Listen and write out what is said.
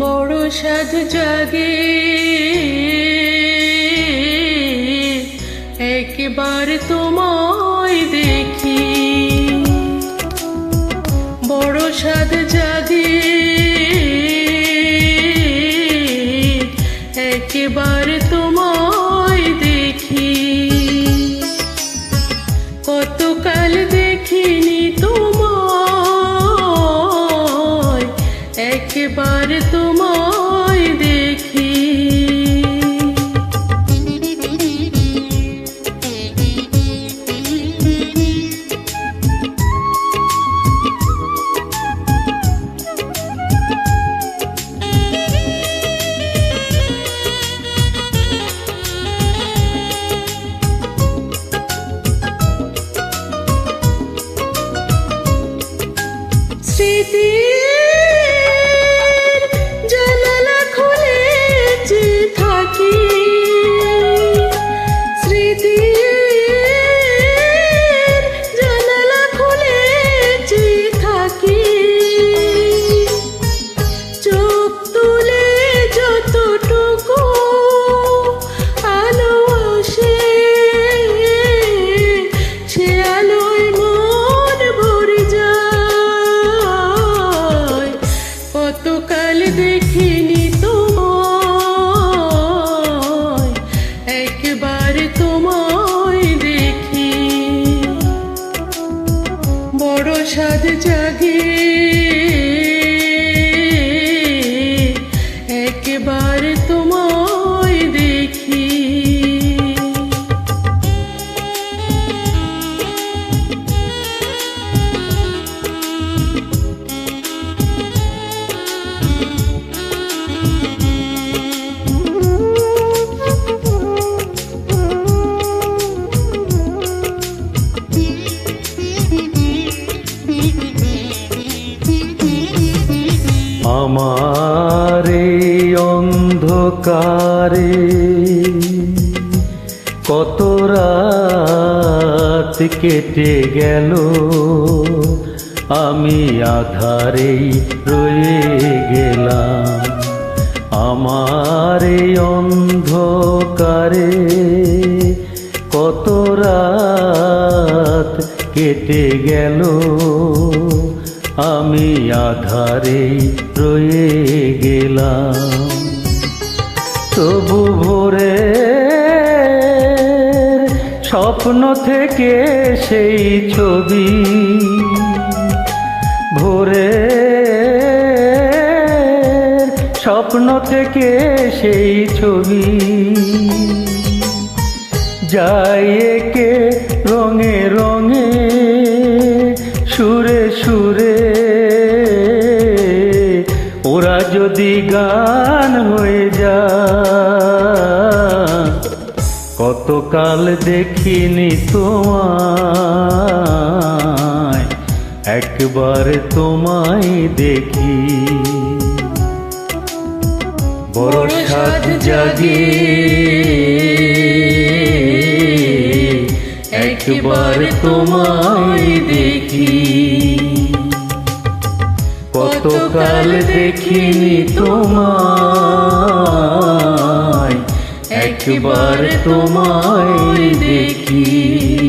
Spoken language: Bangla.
বড় সাধু জাগে। see বড় সাদ জাগে। আমার অন্ধকারে। কত রাত কেটে গেল, আমি আধারেই রয়ে গেলাম। আমার অন্ধকারে কত রাত কেটে গেল আমি আধারেই রয়ে গেলাম। তবু ভোরে স্বপ্ন থেকে সেই ছবি ভোরে স্বপ্ন থেকে সেই ছবি। যাই একে সুরে সুরে ওরা যদি গান হয়ে যায় কতকাল দেখিনি তোমায় একবার তোমায় দেখি। বড় সাত জাগে। একবার তোমায় দেখি। কতকাল দেখিনি তোমায় একবার তোমায় দেখি।